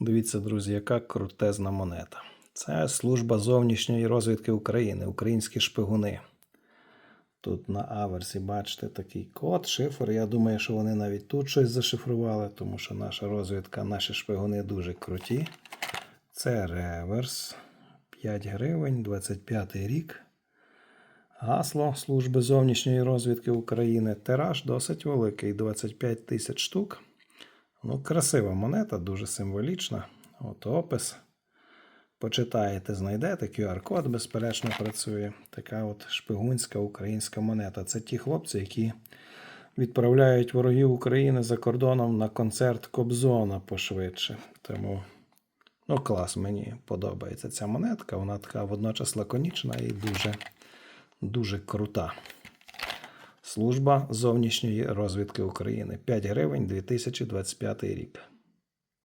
Дивіться, друзі, яка крутезна монета. Це служба зовнішньої розвідки України, українські шпигуни. Тут на аверсі, бачите, такий код, шифр. Я думаю, що вони навіть тут щось зашифрували, тому що наша розвідка, наші шпигуни дуже круті. Це реверс. 5 гривень, 25 рік. Гасло Служби зовнішньої розвідки України. Тираж досить великий 25 тисяч штук. Ну, красива монета, дуже символічна. От опис. Почитаєте, знайдете. QR-код, безперечно, працює. Така от шпигунська українська монета. Це ті хлопці, які відправляють ворогів України за кордоном на концерт Кобзона пошвидше. Тому ну, клас, мені подобається ця монетка. Вона така водночас лаконічна і дуже, дуже крута. Служба зовнішньої розвідки України. 5 гривень 2025 рік.